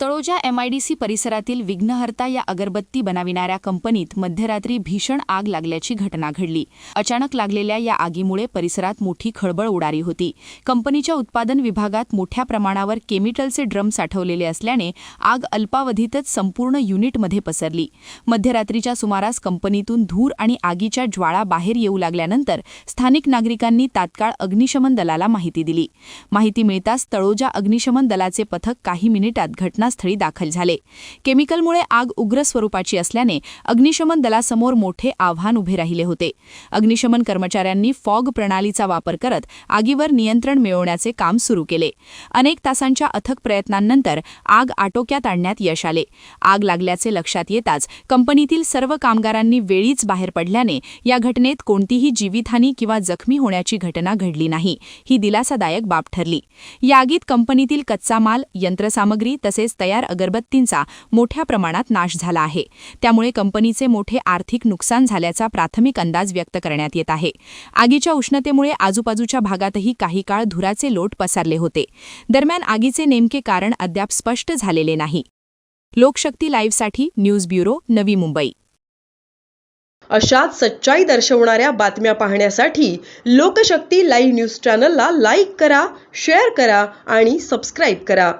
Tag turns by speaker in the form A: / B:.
A: Taloja MIDC परिसरातील विघ्नहर्ता या अगरबत्ती बनविणाऱ्या कंपनीत मध्यरात्री भीषण आग लागल्याची घटना घडली. अचानक लागलेल्या या आगीमुळे परिसरात मोठी खळबळ उडाली होती. कंपनीच्या उत्पादन विभागात मोठ्या प्रमाणावर केमिकलचे ड्रम साठवलेले असल्याने आग अल्पावधीतच संपूर्ण युनिटमध्ये पसरली. मध्यरात्रीच्या सुमारास कंपनीतून धूर आणि आगीच्या ज्वाळा बाहेर येऊ लागल्यानंतर स्थानिक नागरिकांनी तात्काळ अग्निशमन दलाला माहिती दिली. माहिती मिळताच तळोजा अग्निशमन दलाचे पथक काही मिनिटात घटना घटनास्थळी दाखल झाले. केमिकलमुळे आग उग्र स्वरूपाची असल्याने अग्निशमन दलासमोर मोठे आव्हान उभे राहिले होते. अग्निशमन कर्मचाऱ्यांनी फॉग प्रणालीचा वापर करत आगीवर नियंत्रण मिळवण्याचे काम सुरू केले. अनेक तासांच्या अथक प्रयत्नांनंतर आग आटोक्यात आणण्यात यश आले. आग लागल्याचे लक्षात येताच कंपनीतील सर्व कामगारांनी वेळीच बाहेर पडल्याने या घटनेत कोणतीही जीवितहानी किंवा जखमी होण्याची घटना घडली नाही ही दिलासादायक बाब ठरली. या आगीत कंपनीतील कच्चा माल यंत्रसामग्री तसेच तयार अगरबत्तींचा मोठ्या प्रमाणात नाश झाला आहे. त्यामुळे कंपनीचे मोठे आर्थिक नुकसान झाल्याचा प्राथमिक अंदाज व्यक्त करण्यात येत आहे. आगीच्या उष्णतेमुळे आजूबाजूच्या भागातही काही काळ धुराचे लोट पसरले होते. दरम्यान आगीचे नेमके कारण अद्याप स्पष्ट झालेले नाही. लोकशक्ती लाईव्हसाठी न्यूज ब्युरो नवी मुंबई.
B: अशाच सच्चाई दर्शवणाऱ्या बातम्या पाहण्यासाठी लोकशक्ती लाईव्ह न्यूज चॅनलला लाईक करा शेअर करा आणि सबस्क्राईब करा.